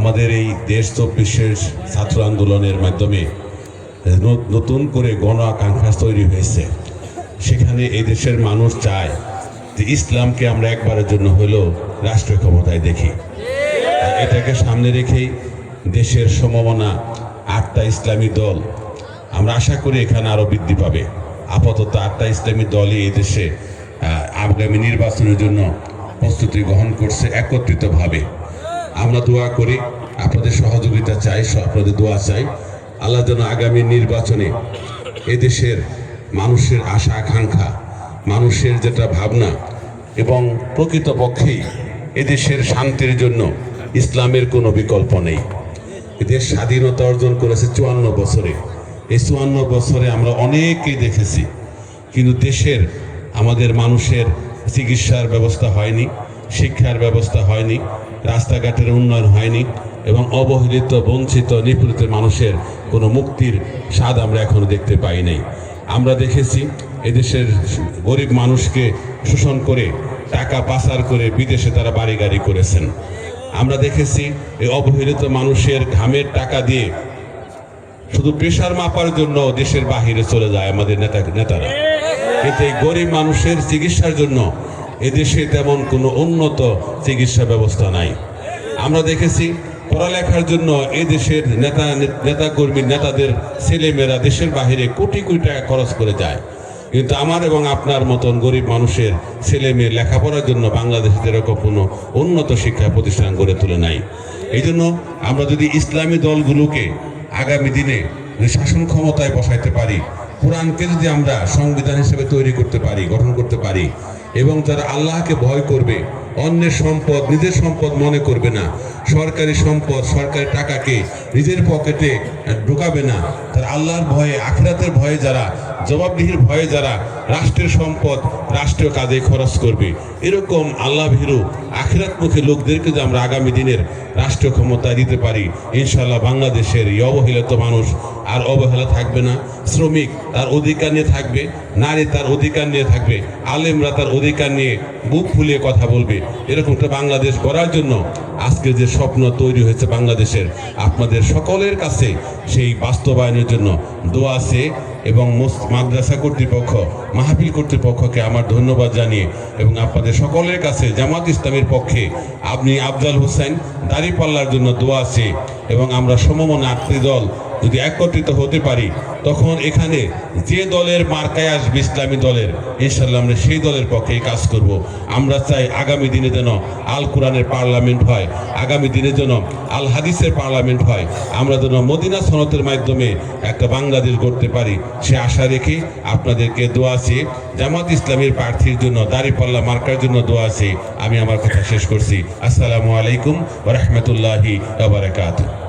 আমাদের এই দেশ চব্বিশের ছাত্র আন্দোলনের মাধ্যমে নতুন করে গণ আকাঙ্ক্ষা তৈরি হয়েছে। সেখানে এই দেশের মানুষ চায় যে ইসলামকে আমরা একবারের জন্য হলেও রাষ্ট্র ক্ষমতায় দেখি। এটাকে সামনে রেখেই দেশের সম্ভাবনা আটটা ইসলামী দল আমরা আশা করি এখানে আরও বৃদ্ধি পাবে। আপাতত আটটা ইসলামী দলই এই দেশে আগামী নির্বাচনের জন্য প্রস্তুতি গ্রহণ করছে একত্রিতভাবে। আমরা দোয়া করি, আপনাদের সহযোগিতা চাই আপনাদের দোয়া চাই। আল্লাহ যেন আগামী নির্বাচনে এদেশের মানুষের আশা, আকাঙ্ক্ষা, মানুষের যেটা ভাবনা এবং প্রকৃতপক্ষেই এদেশের শান্তির জন্য ইসলামের কোনো বিকল্প নেই। এদের স্বাধীনতা অর্জন করেছে চুয়ান্ন বছরে। এই চুয়ান্ন বছরে আমরা অনেকেই দেখেছি, কিন্তু দেশের আমাদের মানুষের চিকিৎসার ব্যবস্থা হয়নি। শিক্ষার ব্যবস্থা হয়নি, রাস্তাঘাটের উন্নয়ন হয়নি, এবং অবহেলিত, বঞ্চিত, নিপীড়িত মানুষের কোনো মুক্তির স্বাদ আমরা এখনও দেখতে পাই নাই। আমরা দেখেছি এদেশের গরিব মানুষকে শোষণ করে, টাকা পাচার করে বিদেশে তারা বাড়ি গাড়ি করেছেন। আমরা দেখেছি এই অবহেলিত মানুষের ঘামের টাকা দিয়ে শুধু প্রেশার মাপার জন্য দেশের বাহিরে চলে যায় আমাদের নেতা নেতারা। এই গরিব মানুষের চিকিৎসার জন্য এদেশে তেমন কোনো উন্নত চিকিৎসা ব্যবস্থা নাই। আমরা দেখেছি পড়ালেখার জন্য এই দেশের নেতা নেতা কর্মী নেতাদের ছেলেমেয়েরা দেশের বাহিরে কোটি কোটি টাকা খরচ করে যায়। কিন্তু আমার এবং আপনার মতন গরিব মানুষের ছেলে মেয়ে লেখাপড়ার জন্য বাংলাদেশে এরকম কোনো উন্নত শিক্ষা প্রতিষ্ঠান গড়ে তোলে নাই। এই জন্য আমরা যদি ইসলামী দলগুলোকে আগামী দিনে শাসন ক্ষমতায় বসাইতে পারি কোরআনকে যদি আমরা সংবিধান হিসেবে তৈরি করতে পারি, গঠন করতে পারি, এবং তারা আল্লাহকে ভয় করবে, অন্যের সম্পদ, নিজের সম্পদ মনে করবে না, সরকারি সম্পদ, সরকারি টাকাকে নিজের পকেটে ঢোকাবে না, তারা আল্লাহর ভয়ে, আখরাতের ভয়ে যারা, জবাবদিহির ভয়ে যারা, রাষ্ট্রের সম্পদ রাষ্ট্রীয় কাজে খরচ করবে। এরকম আল্লাহ ভীরু আখিরাতমুখী লোকদেরকে যদি আমরা আগামী দিনের রাষ্ট্রীয় ক্ষমতা দিতে পারি ইনশাল্লাহ বাংলাদেশের এই অবহেলিত মানুষ আর অবহেলা থাকবে না। শ্রমিক তার অধিকার নিয়ে থাকবে, নারী তার অধিকার নিয়ে থাকবে, আলেমরা তার অধিকার নিয়ে বুক ফুলিয়ে কথা বলবে। এরকম একটা বাংলাদেশ গড়ার জন্য আজকে যে স্বপ্ন তৈরি হয়েছে বাংলাদেশের, আপনাদের সকলের কাছে সেই বাস্তবায়নের জন্য দোয়া আছে এবং মাদ্রাসা কর্তৃপক্ষ, মাহফিল কর্তৃপক্ষকে আমার ধন্যবাদ জানিয়ে এবং আপনাদের সকলের কাছে জামাত ইসলামের পক্ষে আপনি আফজাল হোসেন দাঁড়িপাল্লার জন্য দোয়া আছে এবং আমরা সমমনা আটটি দল যদি একত্রিত হতে পারি, তখন এখানে যে দলের মার্কায় আসবে ইসলামী দলের ইনশাল্লাহ আমরা সেই দলের পক্ষে কাজ করব। আমরা চাই আগামী দিনে যেন আল কোরআনের পার্লামেন্ট হয়, আগামী দিনে যেন আল হাদিসের পার্লামেন্ট হয়। আমরা যেন মদিনা সনতের মাধ্যমে একটা বাংলাদেশ গড়তে পারি। সে আশা রেখে আপনাদেরকে দোয়া আছে, জামাত ইসলামের প্রার্থীর জন্য, দাঁড়িপাল্লা মার্কার জন্য দোয়া আছে। আমি আমার কথা শেষ করছি। আসসালামু আলাইকুম ওরহমতুল্লাহি বারাকাতুহ।